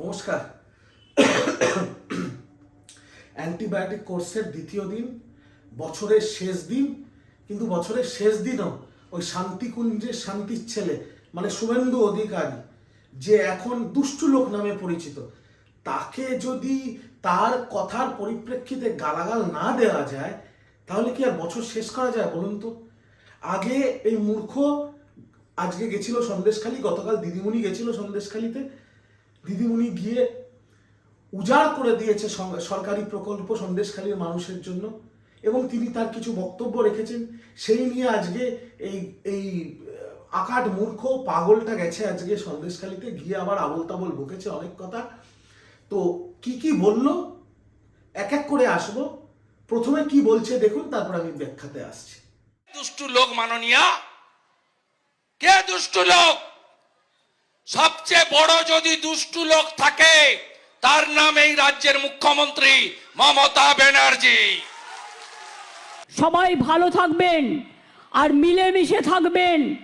নমস্কার। অ্যান্টিবায়োটিক কোর্সের দ্বিতীয় দিন, বছরের শেষ দিন, কিন্তু বছরের শেষ দিনও ওই শান্তিকুঞ্জের শান্তির ছেলে মানে শুভেন্দু অধিকারী, যে এখন দুষ্টু লোক নামে পরিচিত, তাকে যদি তার কথার পরিপ্রেক্ষিতে গালাগাল না দেওয়া যায়, তাহলে কি আর বছর শেষ করা যায় বলুন তো? আগে এই মূর্খ, আজকে গেছিল সন্দেশখালী, গতকাল দিদিমণি গেছিল সন্দেশখালীতে দিদিমণি গিয়ে উজাড় করে দিয়েছে সরকারি প্রকল্প সন্দেশখালীর মানুষের জন্য, এবং তিনি তার কিছু বক্তব্য রেখেছেন। সেই নিয়ে আজকে এই এই আকাট মূর্খ পাগলটা গেছে আজকে সন্দেশখালীতে, গিয়ে আবার আবল তাবল বকেছে অনেক কথা। তো কি কি বলল? এক এক করে আসব। প্রথমে কি বলছে দেখুন, তারপর আমি ব্যাখ্যাতে আসছি। দুষ্টু লোক মাননীয়া? কে দুষ্টু লোক? সবচেয়ে বড় যদি দুষ্টু লোক থাকে তার নাম এই রাজ্যের মুখ্যমন্ত্রী মমতা ব্যানার্জি। সবাই ভালো থাকবেন আর মিলেমিশে থাকবেন।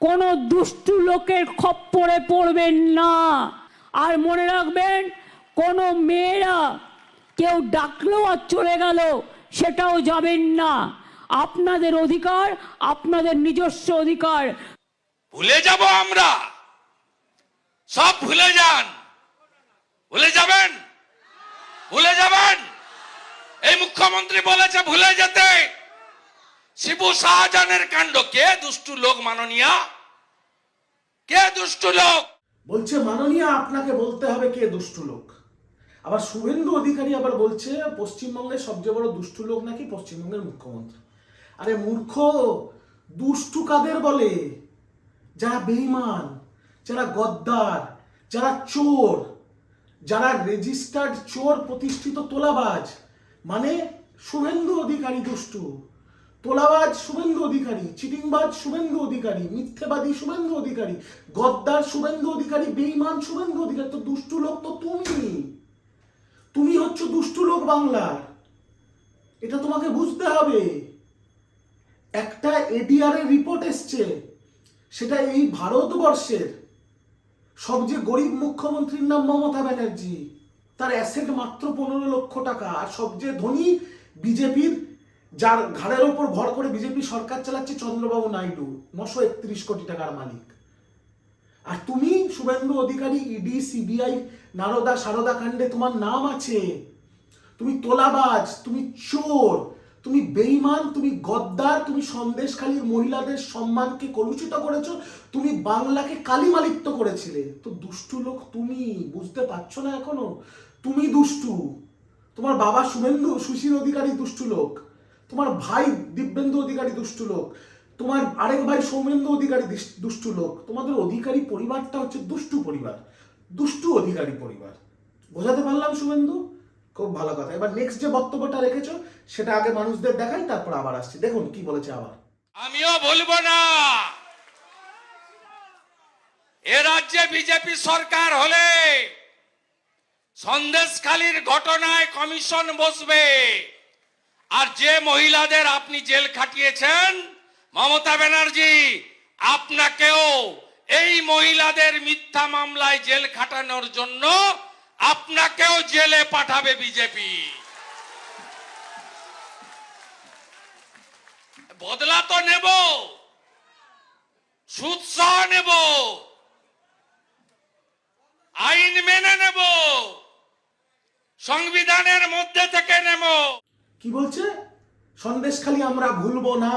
কোনো দুষ্টু লোকের খপ্পরে পড়বেন না। আর মনে রাখবেন কোনো মেয়েরা কেউ ডাকলো আর চলে গেল সেটাও যাবেন না। আপনাদের অধিকার আপনাদের নিজস্ব অধিকার। ভুলে যাব আমরা। সব ভুলে যান। ভুলে যাবেন? ভুলে যাবেন? এই মুখ্যমন্ত্রী বলেছে ভুলে যেতে। শিবু শাহজাহানের কাণ্ড। কে দুষ্টু লোক মাননীয়া? কে দুষ্টু লোক? বলছে, মাননীয়, আপনাকে বলতে হবে কে দুষ্টু লোক। আবার শুভেন্দু অধিকারী আবার বলছে, পশ্চিমবঙ্গের সবচেয়ে বড় দুষ্টু লোক নাকি পশ্চিমবঙ্গের মুখ্যমন্ত্রী? আরে, মূর্খ, দুষ্টু কাদের বলে? যারা বেইমান যারা গদ্দার, যারা চোর, যারা রেজিস্টার্ড চোর প্রতিষ্ঠিত তোলাবাজ মানে শুভেন্দু অধিকারী দুষ্টু, তোলাবাজ শুভেন্দু অধিকারী, চিটিংবাজ শুভেন্দু অধিকারী, মিথ্যেবাদী শুভেন্দু অধিকারী, গদ্দার শুভেন্দু অধিকারী বেইমান শুভেন্দু অধিকারী, তো দুষ্টু লোক তো তুমি। তুমি হচ্ছ দুষ্টু লোক বাংলার। এটা তোমাকে বুঝতে হবে। একটা এডিআর এর রিপোর্ট এসছে, সেটা এই ভারতবর্ষের। সবচেয়ে গরিব মুখ্যমন্ত্রীর নাম মমতা ব্যানার্জি। তার অ্যাসেট মাত্র পনেরো লক্ষ টাকা। আর সবচেয়ে ধনী বিজেপির, যার ঘাড়ের ওপর ভর করে বিজেপি সরকার চালাচ্ছে চন্দ্রবাবু নাইডু, নশো একত্রিশ কোটি টাকার মালিক। আর তুমি, শুভেন্দু অধিকারী ইডি সিবিআই নারদা সারদা কাণ্ডে তোমার নাম আছে। তুমি তোলাবাজ, তুমি চোর। তুমি বেইমান তুমি গদ্দার, তুমি সন্দেশখালীর মহিলাদের সম্মানকে কলুষিত করেছ, তুমি বাংলাকে কালিমালিপ্ত করেছিলে। তো দুষ্টু লোক তুমি, বুঝতে পারছ না এখনও? তুমি দুষ্টু। তোমার বাবা শুভেন্দু, সুশীল অধিকারী দুষ্টু লোক। তোমার ভাই দিব্যেন্দু অধিকারী দুষ্টু লোক। তোমার আরেক ভাই সৌমেন্দু অধিকারী দুষ্টু লোক। তোমাদের অধিকারী পরিবারটা হচ্ছে দুষ্টু পরিবার। দুষ্টু অধিকারী পরিবার। বোঝাতে পারলাম শুভেন্দু? খুব ভালো কথা। এবার নেক্সট যে বক্তব্যটা রেখেছো, সেটা আগে মানুষদের দেখাই, তারপর আবার আসছি। দেখুন কি বলেছে আবার। আমিও বলব না। এ রাজ্যে বিজেপি সরকার হলে সন্দেশখালীর ঘটনায় কমিশন বসবে। আর যে মহিলাদের আপনি জেল খাটিয়েছেন, মমতা ব্যানার্জি, আপনাকেও এই মহিলাদের মিথ্যা মামলায় জেল খাটানোর জন্য আপনাকেও জেলে পাঠাবে বিজেপি। বদলা তো নেব সুদ সহ নেব, আইন মেনে নেব, সংবিধানের মধ্যে থেকে নেব। কি বলছে? সন্দেশ খালি আমরা ভুলবো না,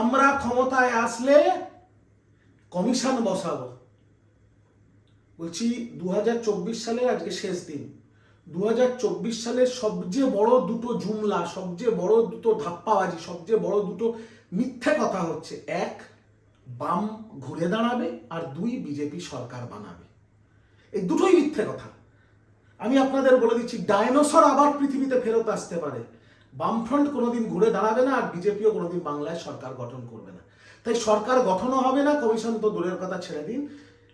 আমরা ক্ষমতায় আসলে কমিশন বসাবো। বলছি দু সালের আজকে শেষ দিন। দু হাজার চব্বিশ সালের সবচেয়ে বড় দুটো জুমলা, সবচেয়ে বড় দুটো ধাপ্পাবাজি, সবচেয়ে বড় দুটো মিথ্যে কথা হচ্ছে। এক, বাম ঘুরে দাঁড়াবে আর দুই, বিজেপি সরকার বানাবে। এই দুটোই মিথ্যে কথা। আমি আপনাদের বলে দিচ্ছি, ডাইনোসর আবার পৃথিবীতে ফেরত আসতে পারে। বামফ্রন্ট কোনোদিন ঘুরে দাঁড়াবে না আর বিজেপিও কোনোদিন বাংলায় সরকার গঠন করবে না। তাই সরকার গঠনও হবে না, কমিশন তো দূরের কথা ছেড়ে দিন।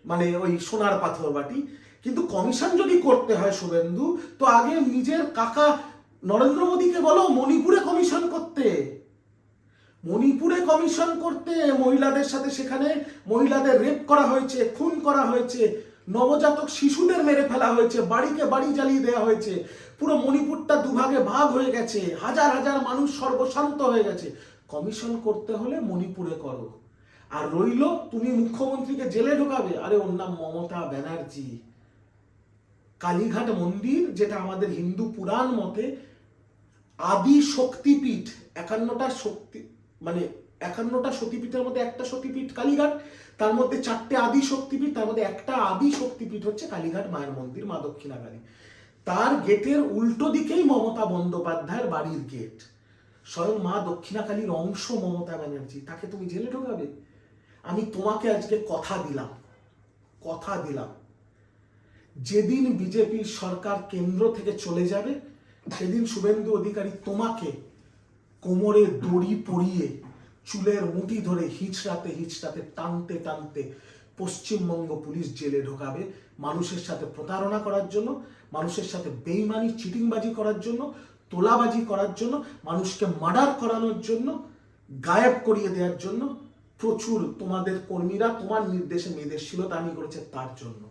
মানে ওই সোনার পাথর বাটি। কিন্তু কমিশন যদি করতে হয় শুভেন্দু, তো আগে নিজের কাকা নরেন্দ্র মোদীকে বলো, মণিপুরে কমিশন করতে। মণিপুরে কমিশন করতে মহিলাদের সাথে সেখানে মহিলাদের রেপ করা হয়েছে, খুন করা হয়েছে, নবজাতক শিশুদের মেরে ফেলা হয়েছে, বাড়িকে বাড়ি জ্বালিয়ে দেওয়া হয়েছে, পুরো মণিপুরটা দুভাগে ভাগ হয়ে গেছে, হাজার হাজার মানুষ সর্বশান্ত হয়ে গেছে। কমিশন করতে হলে মণিপুরে করো। আর রইল, তুমি মুখ্যমন্ত্রীকে জেলে ঢোকাবে। আরে, ওর নাম মমতা ব্যানার্জি। কালীঘাট মন্দির, যেটা আমাদের হিন্দু পুরাণ মতে আদি শক্তিপীঠ, একান্নটা শক্তি মানে একান্নটা সতীপীঠের মধ্যে একটা সতীপীঠ কালীঘাট, তার মধ্যে চারটে আদি শক্তিপীঠ, তার মধ্যে একটা আদি শক্তিপীঠ হচ্ছে কালীঘাট মায়ের মন্দির, মা দক্ষিণা কালী তার গেটের উল্টো দিকেই মমতা বন্দ্যোপাধ্যায়ের বাড়ির গেট। স্বয়ং মা দক্ষিণাকালীর অংশ মমতা ব্যানার্জি। তাকে তুমি জেলে ঢোকাবে? আমি তোমাকে আজকে কথা দিলাম। কথা দিলাম। যেদিন বিজেপির সরকার কেন্দ্র থেকে চলে যাবে, সেদিন শুভেন্দু অধিকারী তোমাকে কোমরে দড়ি পরিয়ে চুলের মুঠি ধরে হিচড়াতে হিচড়াতে, টানতে টানতে পশ্চিমবঙ্গ পুলিশ জেলে ঢোকাবে মানুষের সাথে প্রতারণা করার জন্য, মানুষের সাথে বেইমানি, চিটিংবাজি করার জন্য, তোলাবাজি করার জন্য, মানুষকে মার্ডার করানোর জন্য, গায়েব করিয়ে দেওয়ার জন্য প্রচুর তোমাদের কর্মীরা তোমার নির্দেশে মেয়েদের করেছে তার জন্য।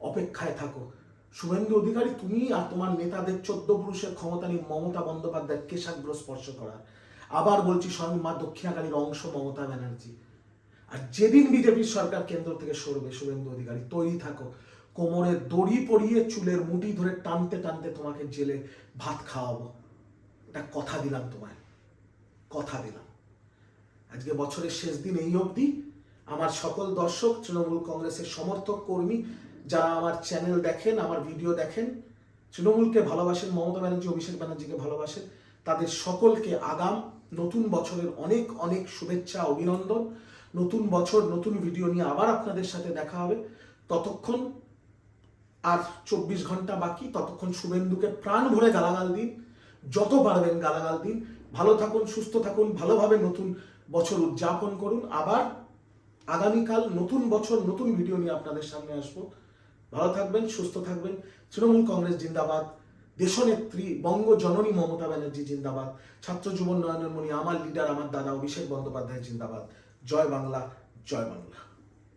অপেক্ষায় থাকো। শুভেন্দু অধিকারী, তুমি আর তোমার নেতাদের চোদ্দ পুরুষের ক্ষমতা নিয়ে মমতা বন্দ্যোপাধ্যায় কেশাগ্র স্পর্শ করার আবার বলছি স্বয়ং মা দক্ষিণাকালীর অংশ মমতা ব্যানার্জি। আর যেদিন বিজেপির সরকার কেন্দ্র থেকে সরবে, শুভেন্দু অধিকারী, তৈরি থাকো। কোমরে দড়ি পরিয়ে চুলের মুঠি ধরে টানতে টানতে তোমাকে জেলে ভাত খাওয়াবো। এটা কথা দিলাম তোমায়। কথা দিলাম। আজকে বছরের শেষ দিন এই অবধি আমার সকল দর্শক, তৃণমূল কংগ্রেসের সমর্থক, কর্মী যারা আমার চ্যানেল দেখেন, আমার ভিডিও দেখেন, তৃণমূলকে ভালোবাসেন, মমতা ব্যানার্জি, অভিষেক ব্যানার্জিকে ভালোবাসেন, তাদের সকলকে আগাম নতুন বছরের অনেক অনেক শুভেচ্ছা, অভিনন্দন। নতুন বছর, নতুন ভিডিও নিয়ে আবার আপনাদের সাথে দেখা হবে। ততক্ষণ আর চব্বিশ ঘণ্টা বাকি, ততক্ষণ শুভেন্দুকে প্রাণ ভরে গালাগাল দিন। যত পারবেন গালাগাল দিন। ভালো থাকুন, সুস্থ থাকুন, ভালোভাবে নতুন বছর উদযাপন করুন। আবার আগামীকাল নতুন বছর, নতুন ভিডিও নিয়ে আপনাদের সামনে আসব। ভালো থাকবেন, সুস্থ থাকবেন। তৃণমূল কংগ্রেস জিন্দাবাদ। দেশনেত্রী বঙ্গ জননী মমতা ব্যানার্জি জিন্দাবাদ। ছাত্র যুব নয়নের মণি আমার লিডার আমার দাদা অভিষেক বন্দ্যোপাধ্যায় জিন্দাবাদ। জয় বাংলা জয় বাংলা।